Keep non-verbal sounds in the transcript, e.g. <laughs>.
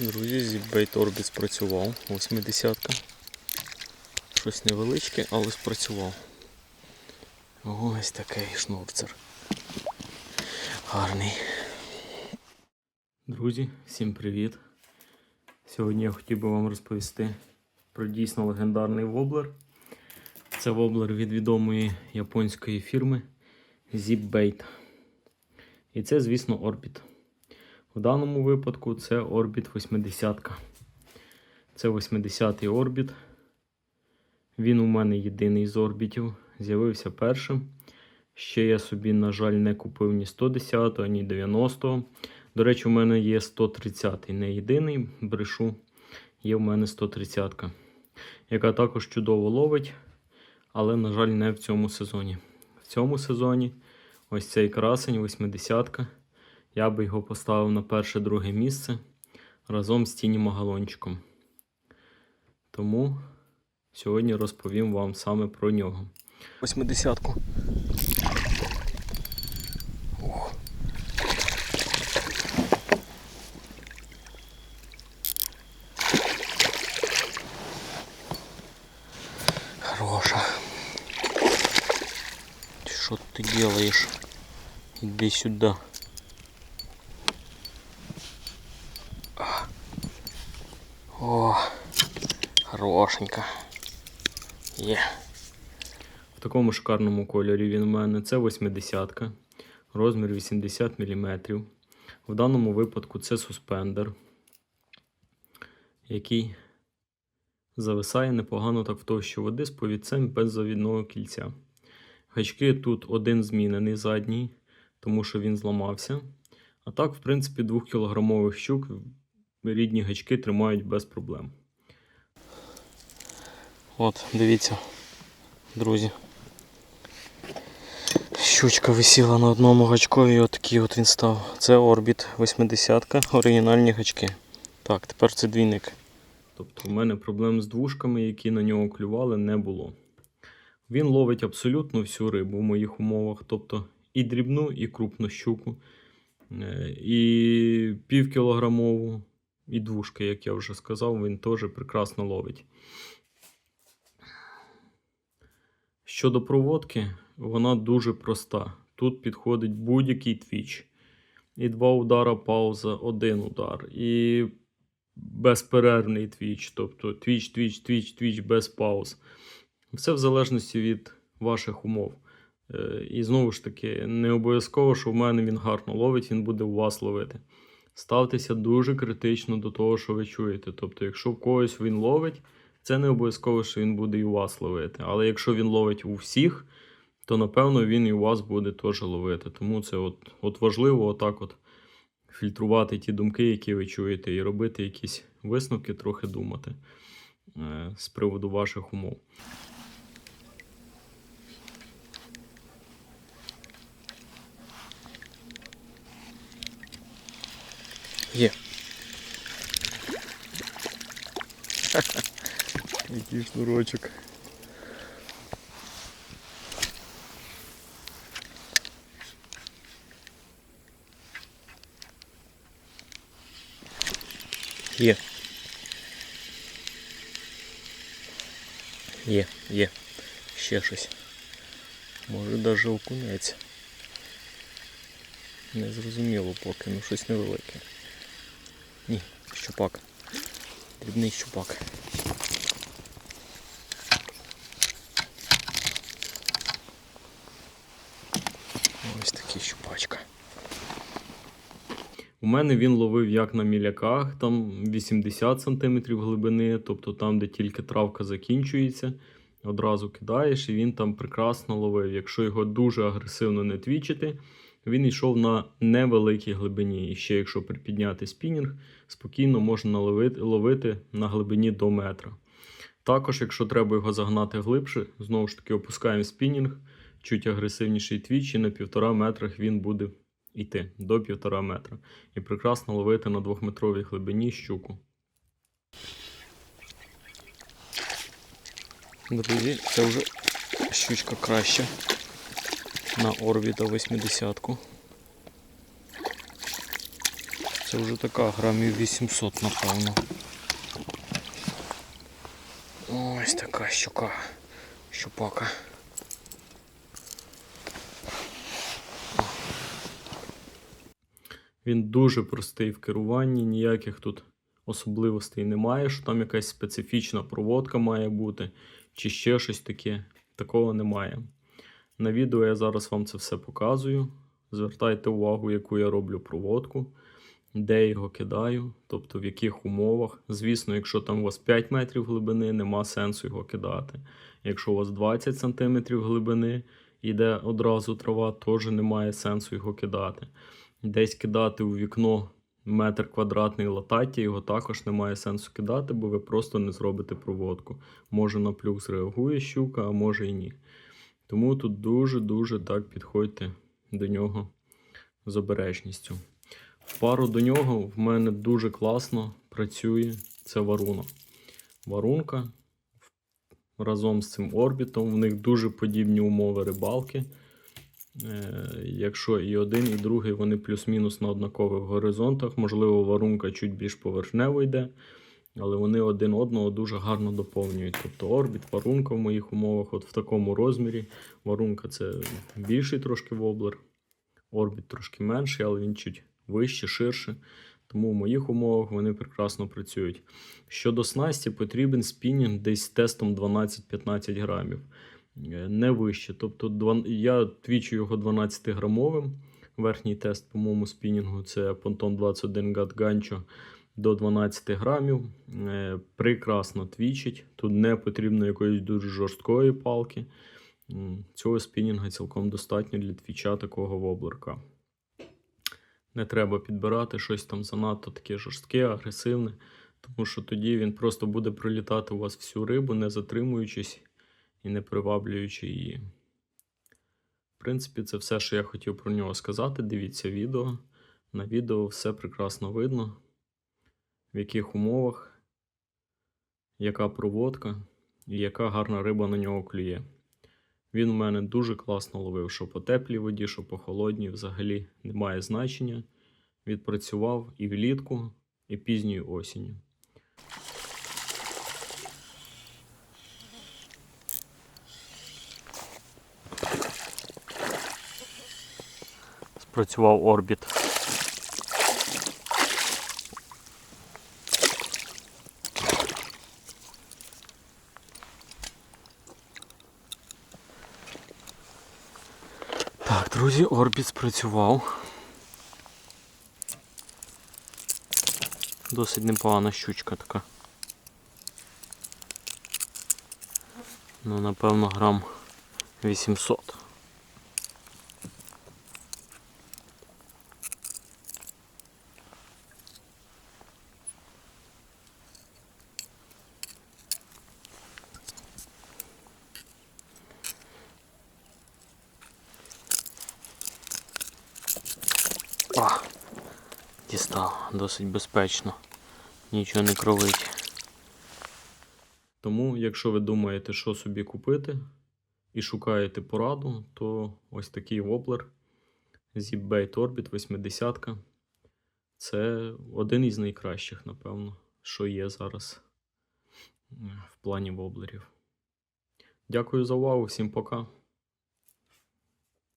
Друзі, зіббейт Orbit спрацював. 80-ка. Щось невеличке, але спрацював. Ось такий шнурцер. Гарний. Друзі, всім привіт! Сьогодні я хотів би вам розповісти про дійсно легендарний воблер. Це воблер від відомої японської фірми Zipbait. І це, звісно, Orbit. В даному випадку це Orbit 80. Це 80-й Orbit. Він у мене єдиний з орбітів. З'явився першим. Ще я собі, на жаль, не купив ні 110, ні 90-го. До речі, у мене є 130-й. не єдиний, брешу. Є в мене 130-ка, яка також чудово ловить, але, на жаль, не в цьому сезоні. В цьому сезоні ось цей красень, 80-ка. Я би його поставив на перше-друге місце разом з Тіні Магалончиком. Тому сьогодні розповім вам саме про нього. 80-ку. Хороша. Что ты делаешь? Иди сюда. О, хорошенька. Є. В такому шикарному кольорі він у мене. Це 80-ка. Розмір 80 мм. В даному випадку це суспендер, який зависає непогано так в товщі води з повідцем без завідного кільця. Гачки тут один змінений задній, тому що він зламався. А так, в принципі, 2-кілограмових щук рідні гачки тримають без проблем. От, дивіться, друзі. Щучка висіла на одному гачкові, і отакий от він став. Це Орбіт 80 оригінальні гачки. Так, тепер це двійник. Тобто в мене проблем з двушками, які на нього клювали, не було. Він ловить абсолютно всю рибу в моїх умовах, тобто і дрібну, і крупну щуку, е, і півкілограмову, і двушки, як я вже сказав, він теж прекрасно ловить. Щодо проводки, вона дуже проста. Тут підходить будь-який твіч. І два удара, пауза, один удар. І безперервний твіч. Тобто твіч, твіч, твіч, твіч без пауз. Все в залежності від ваших умов. Е, І знову ж таки, не обов'язково, що в мене він гарно ловить, він буде у вас ловити. Ставтеся дуже критично до того, що ви чуєте. Тобто, якщо когось він ловить, це не обов'язково, що він буде і у вас ловити. Але якщо він ловить у всіх, то напевно він і у вас буде теж ловити. Тому це от, от важливо отак от фільтрувати ті думки, які ви чуєте, і робити якісь висновки, трохи думати е, з приводу ваших умов. Є. <laughs> Який шнурочок. Є. Є, є. Ще щось. Може навіть окунець. Не зрозуміло поки, ну щось невелике. Ні, щупак. Дрібний щупак. Ось такий щупачка. У мене він ловив як на міляках, там 80 см глибини, тобто там, де тільки травка закінчується, одразу кидаєш і він там прекрасно ловив. Якщо його дуже агресивно не твічити, він йшов на невеликій глибині. І ще якщо припідняти спінінг, спокійно можна наловити, ловити на глибині до метра. Також, якщо треба його загнати глибше, знову ж таки опускаємо спінінг, чуть агресивніший твіч, і на півтора метрах він буде йти до півтора метра. І прекрасно ловити на двохметровій глибині щуку. Друзі, це вже щучка краща на орбіта 80-ку. Це вже така грамів 800, напевно. Ось така щука. Щупака. Він дуже простий в керуванні, ніяких тут особливостей немає, що там якась специфічна проводка має бути, чи ще щось таке. Такого немає. На відео я зараз вам це все показую. Звертайте увагу, яку я роблю проводку, де його кидаю, тобто в яких умовах. Звісно, якщо там у вас 5 метрів глибини, нема сенсу його кидати. Якщо у вас 20 см глибини іде одразу трава, теж немає сенсу його кидати. Десь кидати у вікно метр квадратний лататі, його також немає сенсу кидати, бо ви просто не зробите проводку. Може на плюс реагує щука, а може і ні. Тому тут дуже-дуже так підходьте до нього з обережністю. Пару до нього в мене дуже класно працює це варуна. Варунка разом з цим орбітом. В них дуже подібні умови рибалки. Е, якщо і один, і другий вони плюс-мінус на однакових горизонтах, можливо, варунка чуть більш поверхнево йде, але вони один одного дуже гарно доповнюють. Тобто орбіт, варунка в моїх умовах, от в такому розмірі. Варунка це більший трошки воблер, орбіт трошки менший, але він чуть вище, ширше. Тому в моїх умовах вони прекрасно працюють. Щодо снасті, потрібен спінінг десь тестом 12-15 грамів. Е, Не вище. Тобто я твічу його 12-грамовим. Верхній тест по моєму спінінгу це Ponton 21 Gat Gancho до 12 грамів. Е, Прекрасно твічить. Тут не потрібно якоїсь дуже жорсткої палки. Цього спінінга цілком достатньо для твіча такого воблерка. Не треба підбирати щось там занадто таке жорстке, агресивне, тому що тоді він просто буде пролітати у вас всю рибу, не затримуючись і не приваблюючи її. В принципі, це все, що я хотів про нього сказати. Дивіться відео. На відео все прекрасно видно, в яких умовах, яка проводка і яка гарна риба на нього клює. Він у мене дуже класно ловив, що по теплій воді, що по холодній, взагалі немає значення. Відпрацював і влітку, і пізньою осінню. Спрацював орбіт. Так, друзі, орбіт спрацював. Досить непогана щучка така. Ну, напевно, грам 800. А, дістав, досить безпечно. Нічого не кровить. Тому, якщо ви думаєте, що собі купити і шукаєте пораду, то ось такий воблер ZipBait Orbit 80. Це один із найкращих, напевно, що є зараз в плані воблерів. Дякую за увагу, всім пока.